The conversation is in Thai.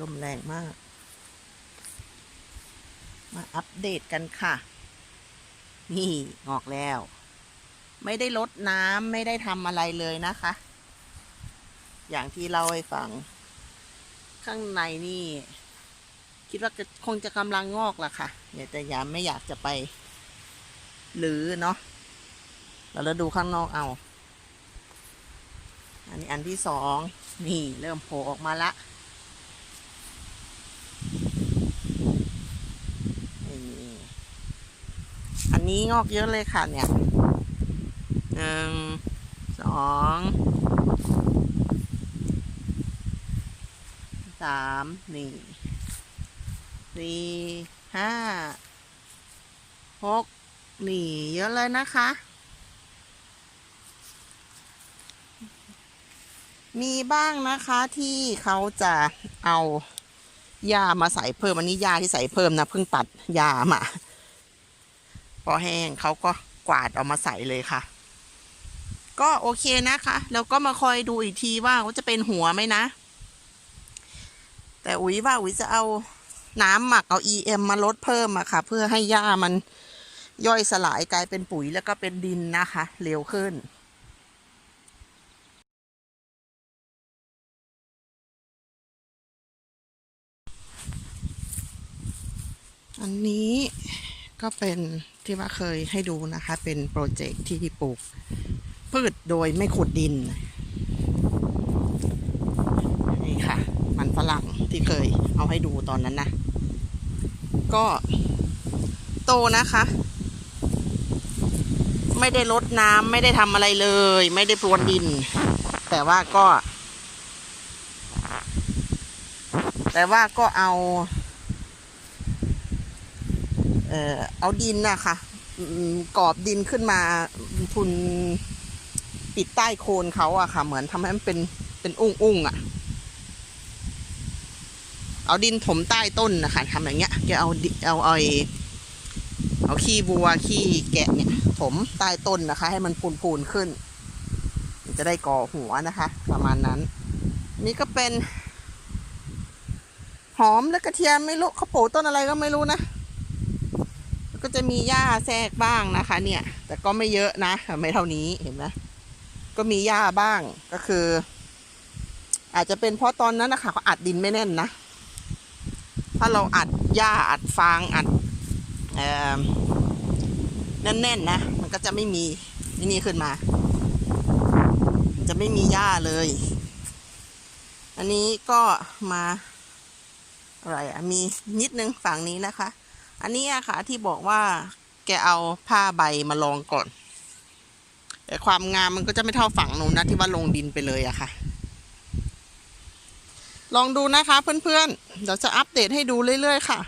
ลมแรงมาก มาอัปเดตกันค่ะ นี่งอกแล้ว ไม่ได้ลดน้ำไม่ได้ทำอะไรเลยนะคะ อย่างที่เล่าให้ฟัง ข้างในนี่ คิดว่าจะคงจะกำลังงอกละค่ะเนี่ยแต่ยามไม่อยากจะไป หรือเนาะเราเราดูข้างนอกเอาอันนี้อันที่สอง นี่เริ่มโผล่ออกมาละนี่อั นี้งอกเยอะเลยค่ะเนี่ยหนึ่งสองสามนี่สี่ห้าหกนี่เยอะเลยนะคะ มีบ้างนะคะที่เขาจะเอายามาใส่เพิ่ม อันนี้ยาที่ใส่เพิ่มนะเพิ่งตัดยามา พอแห้งเขาก็กวาดเอามาใส่เลยค่ะ ก็โอเคนะคะแล้วก็มาคอยดูอีกทีว่าเขาจะเป็นหัวไหมนะ แต่อุ๋ยว่าอุ๋ยจะเอาน้ำหมักเอา EM มาลดเพิ่มอะค่ะ เพื่อให้หญ้ามันย่อยสลายกลายเป็นปุ๋ยแล้วก็เป็นดินนะคะ เร็วขึ้นอันนี้ก็เป็น ที่ว่าเคยให้ดูนะคะ เป็นโปรเจกต์ที่ปลูก พืชโดยไม่ขุดดิน นี่ค่ะ มันฝรั่งที่เคยเอาให้ดูตอนนั้นนะ ก็โตนะคะ ไม่ได้ลดน้ำไม่ได้ทำอะไรเลย ไม่ได้พรวนดิน แต่ว่าก็ แต่ว่าก็เอาเอ่อเอาดินนะคะ กรอบดินขึ้นมาทุนปิดใต้โคนเขาอะค่ะ เหมือนทำให้มันเป็นเป็นอุ้งอุ้งอะเอาดินถมใต้ต้นนะคะทำอย่างเงี้ยแกเอาเอาเอาไอเอาขี้วัวขี้แกะเนี่ย ถมใต้ต้นนะคะ ให้มันพูนๆขึ้นมันจะได้ก่อหัวนะคะ ประมาณนั้น นี่ก็เป็น หอมและกระเทียมไม่รู้เขาปลูกต้นอะไรก็ไม่รู้นะ ก็จะมีหญ้าแทรกบ้างนะคะ เนี่ย แต่ก็ไม่เยอะนะ ไม่เท่านี้เห็นไหมก็มีหญ้าบ้างก็คือ อาจจะเป็นเพราะตอนนั้นนะคะเขาอัดดินไม่แน่นนะ ถ้าเราอัดหญ้าอัดฟางอัดออแน่นๆนะมันก็จะไม่มีนี่นี่ขึ้นมา จะไม่มีหญ้าเลย อันนี้ก็มาอะไรอะมีนิดนึงฝั่งนี้นะคะ อันนี้อะค่ะที่บอกว่าแกเอาผ้าใบมาลองก่อน แต่ความงามมันก็จะไม่เท่าฝั่งนู้นนะที่ว่าลงดินไปเลยอะค่ะ ลองดูนะคะเพื่อนๆเดี๋ยวจะอัปเดตให้ดูเรื่อยๆค่ะ